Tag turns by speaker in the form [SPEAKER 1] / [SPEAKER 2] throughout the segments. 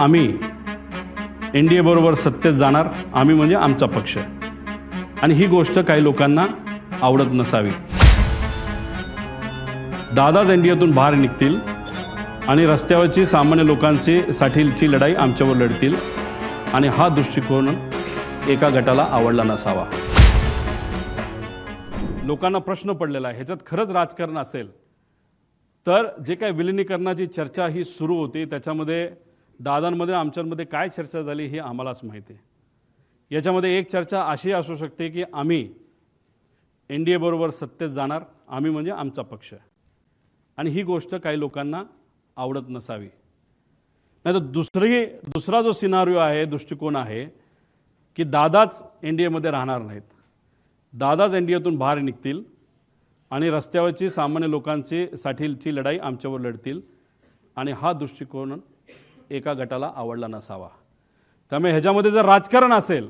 [SPEAKER 1] आम्ही N D बरोबर सत्तेत जाणार आम्ही म्हणजे आमचा पक्ष. आणि ही गोष्ट काही लोकांना आवडत नसावी. दादाच एन डी एतून बाहेर निघतील आणि रस्त्यावरची सामान्य लोकांची साठीची लढाई आमच्यावर लढतील आणि हा दृष्टिकोन एका गटाला आवडला नसावा. लोकांना प्रश्न पडलेला आहे ह्याच्यात खरंच राजकारण असेल तर जे काही विलिनीकरणाची चर्चा ही सुरू होती त्याच्यामध्ये दादांमध्ये आमच्यामध्ये काय चर्चा झाली हे आम्हालाच माहिती आहे. याच्यामध्ये एक चर्चा अशी असू शकते की आम्ही एन डी एबरोबर सत्तेत जाणार आम्ही म्हणजे आमचा पक्ष आणि ही गोष्ट काही लोकांना आवडत नसावी. नाही तर दुसरी दुसरा जो सिनारिओ आहे दृष्टिकोन आहे की दादाच एन डी एमध्ये राहणार नाहीत. दादाच एन डी एतून बाहेर निघतील आणि रस्त्यावरची सामान्य लोकांची साठीची लढाई आमच्यावर लढतील. आणि हा दृष्टिकोन एका गटाला आवडला नसावा. त्यामुळे ह्याच्यामध्ये जर राजकारण असेल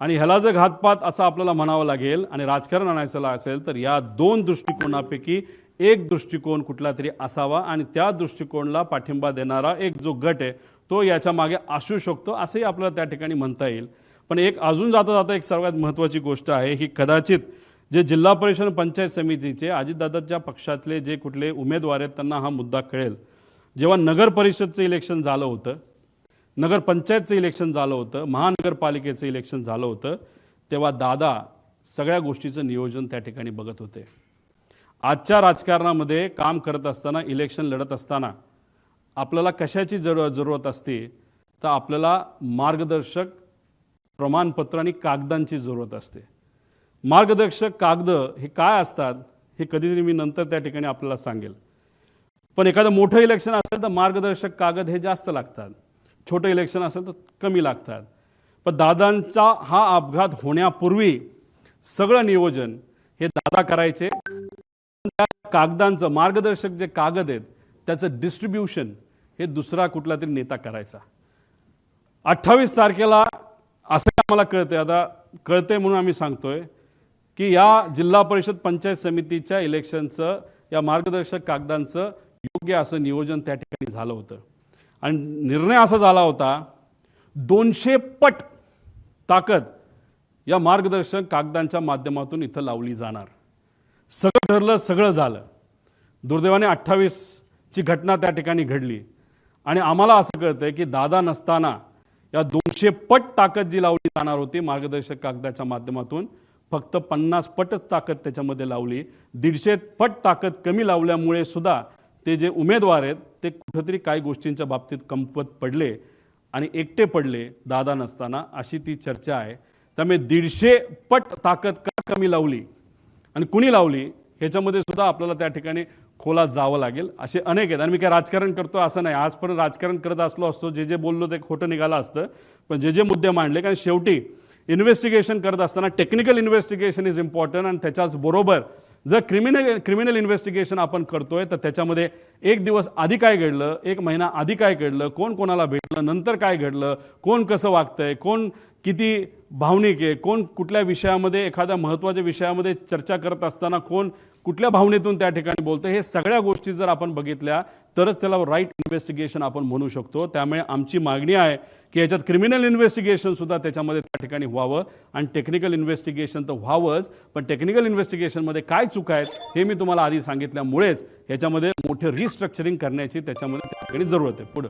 [SPEAKER 1] आणि ह्याला जर घातपात असं आपल्याला म्हणावं लागेल आणि राजकारण आणायचं असेल तर या दोन दृष्टिकोनापैकी एक दृष्टिकोन कुठला तरी असावा आणि त्या दृष्टिकोनला पाठिंबा देणारा एक जो गट आहे तो याच्या मागे असू शकतो असंही आपल्याला त्या ठिकाणी म्हणता येईल. पण एक अजून जाता जाता एक सर्वात महत्त्वाची गोष्ट आहे ही कदाचित जे जिल्हा परिषद पंचायत समितीचे अजितदादाच्या पक्षातले जे कुठले उमेदवार आहेत त्यांना हा मुद्दा कळेल. जेव्हा नगर परिषदचं इलेक्शन झालं होतं नगर पंचायतचं इलेक्शन झालं होतं महानगरपालिकेचं इलेक्शन झालं होतं तेव्हा दादा सगळ्या गोष्टीचं नियोजन त्या ठिकाणी बघत होते. आजच्या राजकारणामध्ये काम करत असताना इलेक्शन लढत असताना आपल्याला कशाची जर जरूरत असते तर आपल्याला मार्गदर्शक प्रमाणपत्र आणि कागदांची जरूरत असते. मार्गदर्शक कागद हे काय असतात हे कधीतरी मी नंतर त्या ठिकाणी आपल्याला सांगेल. पण एखादं मोठं इलेक्शन असेल तर मार्गदर्शक कागद हे जास्त लागतात. छोटं इलेक्शन असेल तर कमी लागतात. पण दादांचा हा अपघात होण्यापूर्वी सगळं नियोजन हे दादा करायचे. त्या कागदांचं मार्गदर्शक जे कागद आहेत त्याचं डिस्ट्रीब्युशन हे दुसरा कुठला तरी नेता करायचा. अठ्ठावीस तारखेला असं आम्हाला कळतंय? आता कळतंय म्हणून आम्ही सांगतोय की या जिल्हा परिषद पंचायत समितीच्या इलेक्शनचं या मार्गदर्शक कागदांचं योग्य असं नियोजन त्या ठिकाणी झालं होतं. आणि निर्णय असा झाला होता दोनशे पट ताकद या मार्गदर्शक कागदांच्या माध्यमातून इथं लावली जाणार. सगळं ठरलं सगळं झालं. दुर्दैवाने अठ्ठावीसची घटना त्या ठिकाणी घडली. आणि आम्हाला असं कळतंय की दादा नसताना या दोनशे पट ताकद जी लावली जाणार होती मार्गदर्शक कागदाच्या माध्यमातून फक्त पन्नास पटच ताकद त्याच्यामध्ये लावली. दीडशे पट ताकद कमी लावल्यामुळे सुद्धा ते जे उमेदवार आहेत ते कुठंतरी काही गोष्टींच्या बाबतीत कमपत पडले आणि एकटे पडले दादा नसताना अशी ती चर्चा आहे. त्यामुळे दीडशे पट ताकद का कमी लावली आणि कुणी लावली ह्याच्यामध्ये सुद्धा आपल्याला त्या ठिकाणी खोलात जावं लागेल असे अनेक आहेत. आणि मी काय राजकारण करतो असं नाही. आजपर्यंत राजकारण करत असलो असतो जे जे बोललो ते खोटं निघालं असतं. पण जे जे मुद्दे मांडले कारण शेवटी इन्व्हेस्टिगेशन करत असताना टेक्निकल इन्व्हेस्टिगेशन इज इम्पॉर्टंट आणि त्याच्याच बरोबर जर क्रिमिनल क्रिमिनल इन्व्हेस्टिगेशन आपण करतोय तर त्याच्यामध्ये एक दिवस आधी काय घडलं एक महिना आधी काय घडलं कोण कोणाला भेटलं नंतर काय घडलं कोण कसं वागतंय कोण किती भावनिक आहे? कोण कुठल्या विषयामध्ये एखाद्या महत्त्वाच्या विषयामध्ये चर्चा करत असताना कोण कुठल्या भावनेतून त्या ठिकाणी बोलतं? हे सगळ्या गोष्टी जर आपण बघितल्या तरच त्याला राईट इन्व्हेस्टिगेशन आपण म्हणू शकतो. त्यामुळे आमची मागणी आहे की याच्यात क्रिमिनल इन्व्हेस्टिगेशन सुद्धा त्याच्यामध्ये त्या ठिकाणी व्हावं. आणि टेक्निकल इन्व्हेस्टिगेशन तर व्हावंच पण टेक्निकल इन्व्हेस्टिगेशनमध्ये काय चुका आहेत हे मी तुम्हाला आधी सांगितल्यामुळेच ह्याच्यामध्ये मोठे रिस्ट्रक्चरिंग करण्याची त्याच्यामध्ये त्या ठिकाणी जरूरत आहे. पुढं.